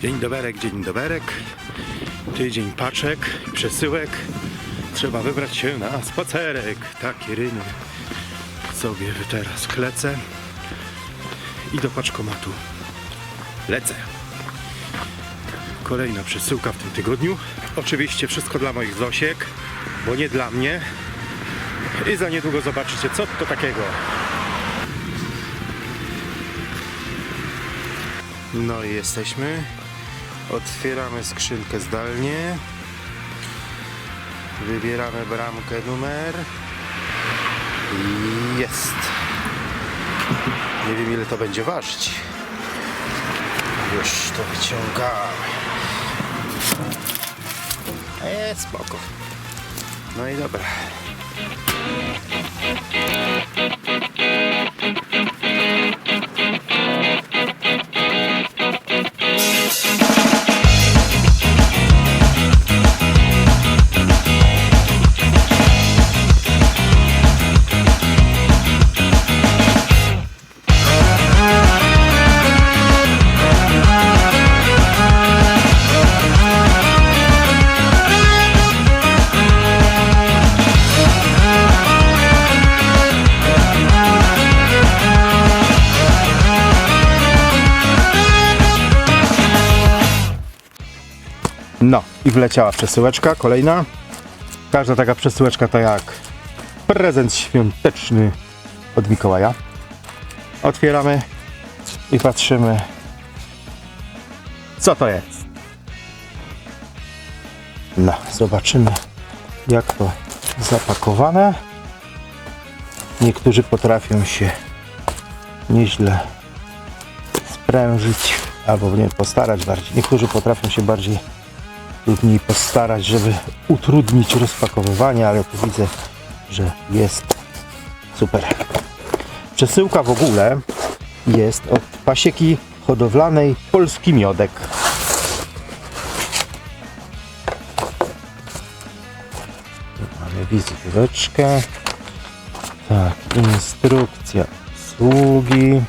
Dzień doberek, dzień doberek. Tydzień paczek, przesyłek. Trzeba wybrać się na spacerek. Takie ryny sobie teraz klecę i do paczkomatu lecę. Kolejna przesyłka w tym tygodniu. Oczywiście wszystko dla moich Zosiek, bo nie dla mnie. I za niedługo zobaczycie, co to takiego. No i jesteśmy. Otwieramy skrzynkę zdalnie. Wybieramy bramkę numer. Jest. Nie wiem ile to będzie ważyć. Już to wyciągamy. Eee, spoko. No i dobra. No i wleciała przesyłeczka, kolejna. Każda taka przesyłeczka to jak prezent świąteczny od Mikołaja. Otwieramy i patrzymy, co to jest. No, zobaczymy, jak to zapakowane. Niektórzy potrafią się nieźle sprężyć, albo nie postarać bardziej. Niektórzy potrafią się bardziej lub mniej postarać, żeby utrudnić rozpakowywanie, ale tu widzę, że jest super. Przesyłka w ogóle jest od pasieki hodowlanej Polski Miodek. Tu mamy wizytóweczkę. Tak, instrukcja obsługi.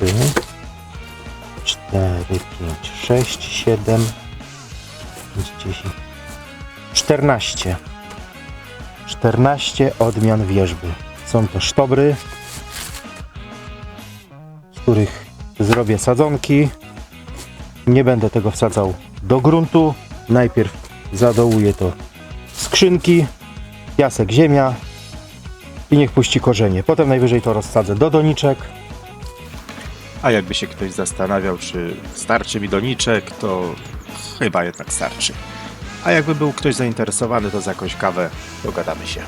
3, 4, 5, 6, 7, 10, 14. 14 odmian wierzby. Są to sztobry, z których zrobię sadzonki. Nie będę tego wsadzał do gruntu. Najpierw zadołuję to skrzynki, piasek, ziemia i niech puści korzenie. Potem najwyżej to rozsadzę do doniczek. A jakby się ktoś zastanawiał, czy starczy mi doniczek, to chyba jednak starczy. A jakby był ktoś zainteresowany, to za jakąś kawę dogadamy się.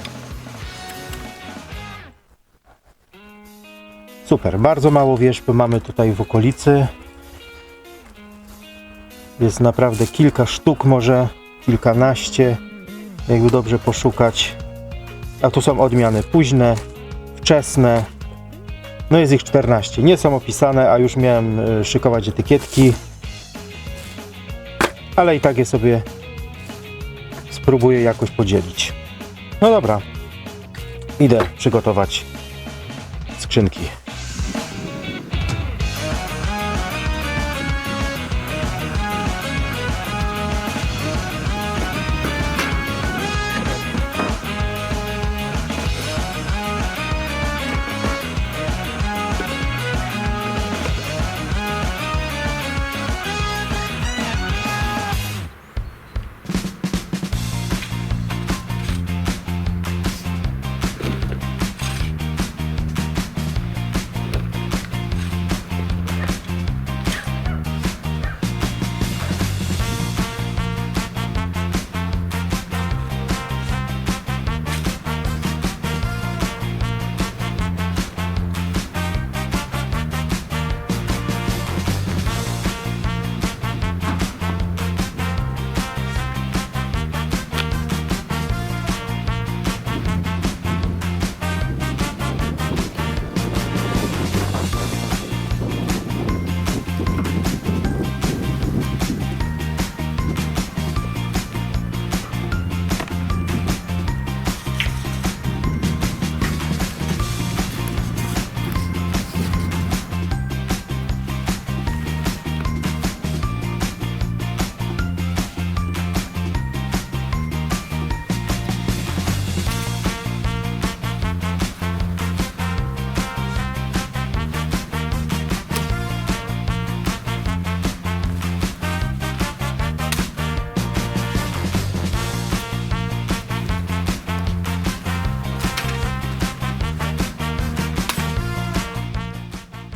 Super, bardzo mało wierzb mamy tutaj w okolicy. Jest naprawdę kilka sztuk, może kilkanaście, jakby dobrze poszukać. A tu są odmiany późne, wczesne. No jest ich 14. Nie są opisane, a już miałem y, szykować etykietki. Ale i tak je sobie spróbuję jakoś podzielić. No dobra. Idę przygotować skrzynki.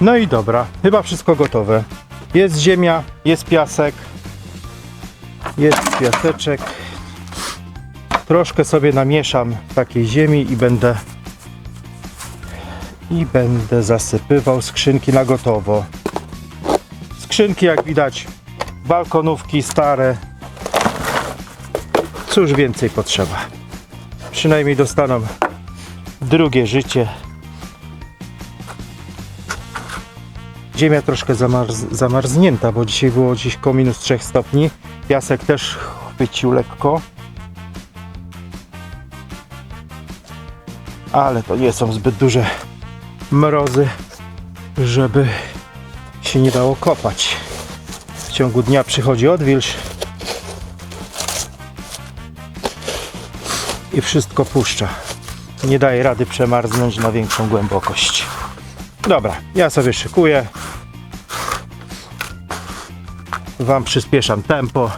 No i dobra, chyba wszystko gotowe. Jest ziemia, jest piasek, jest piaseczek. Troszkę sobie namieszam takiej ziemi i będę i będę zasypywał skrzynki na gotowo. Skrzynki jak widać balkonówki stare. Cóż więcej potrzeba. Przynajmniej dostaną drugie życie. Ziemia troszkę zamarz, zamarznięta, bo dzisiaj było gdzieś koło minus 3 stopni. Piasek też chwycił lekko. Ale to nie są zbyt duże mrozy, żeby się nie dało kopać. W ciągu dnia przychodzi odwilż i wszystko puszcza. Nie daje rady przemarznąć na większą głębokość. Dobra, ja sobie szykuję. Wam przyspieszam tempo,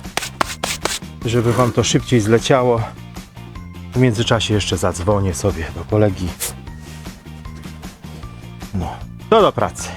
żeby Wam to szybciej zleciało. W międzyczasie jeszcze zadzwonię sobie do kolegi. No, to do pracy.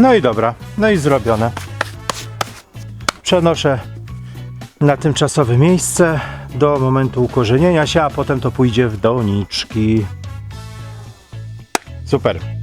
No i dobra, no i zrobione. Przenoszę na tymczasowe miejsce do momentu ukorzenienia się, a potem to pójdzie w doniczki. Super.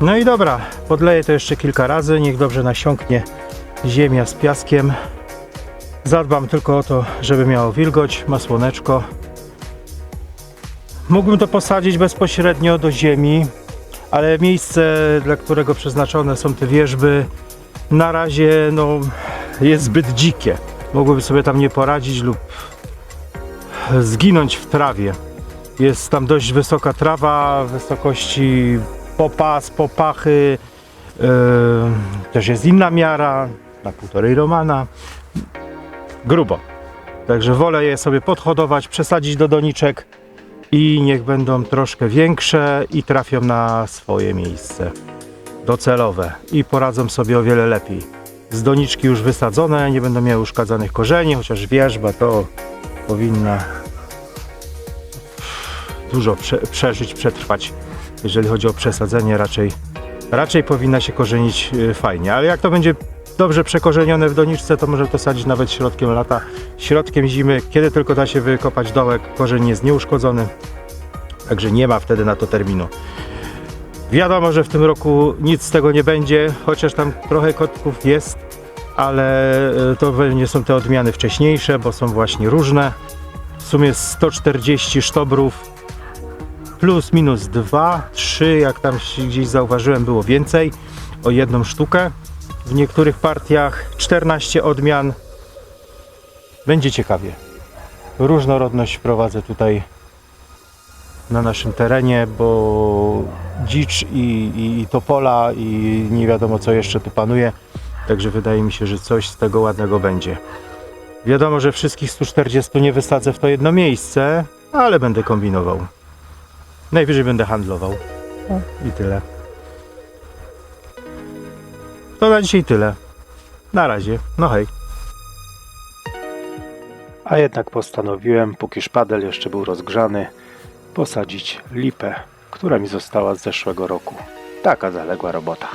No i dobra, podleję to jeszcze kilka razy, niech dobrze nasiąknie ziemia z piaskiem. Zadbam tylko o to, żeby miało wilgoć, ma słoneczko. Mógłbym to posadzić bezpośrednio do ziemi, ale miejsce, dla którego przeznaczone są te wierzby, na razie no, jest zbyt dzikie. Mogłyby sobie tam nie poradzić lub zginąć w trawie. Jest tam dość wysoka trawa, wysokości popas, popachy. Yy, też jest inna miara, na półtorej romana. Grubo. Także wolę je sobie podhodować, przesadzić do doniczek i niech będą troszkę większe i trafią na swoje miejsce docelowe i poradzą sobie o wiele lepiej. Z doniczki już wysadzone, nie będą miały uszkadzanych korzeni, chociaż wierzba to powinna dużo prze, przeżyć, przetrwać. Jeżeli chodzi o przesadzenie, raczej, raczej powinna się korzenić y, fajnie. Ale jak to będzie dobrze przekorzenione w doniczce, to może to sadzić nawet środkiem lata, środkiem zimy, kiedy tylko da się wykopać dołek, korzeń jest nieuszkodzony. Także nie ma wtedy na to terminu. Wiadomo, że w tym roku nic z tego nie będzie, chociaż tam trochę kotków jest, ale y, to nie są te odmiany wcześniejsze, bo są właśnie różne. W sumie 140 sztobrów plus minus 2, 3, jak tam gdzieś zauważyłem, było więcej o jedną sztukę. W niektórych partiach 14 odmian. Będzie ciekawie. Różnorodność wprowadzę tutaj na naszym terenie, bo dzicz i, i, i topola i nie wiadomo co jeszcze tu panuje. Także wydaje mi się, że coś z tego ładnego będzie. Wiadomo, że wszystkich 140 nie wysadzę w to jedno miejsce, ale będę kombinował. Najwyżej będę handlował. I tyle. To na dzisiaj tyle. Na razie. No hej. A jednak postanowiłem, póki szpadel jeszcze był rozgrzany, posadzić lipę, która mi została z zeszłego roku. Taka zaległa robota.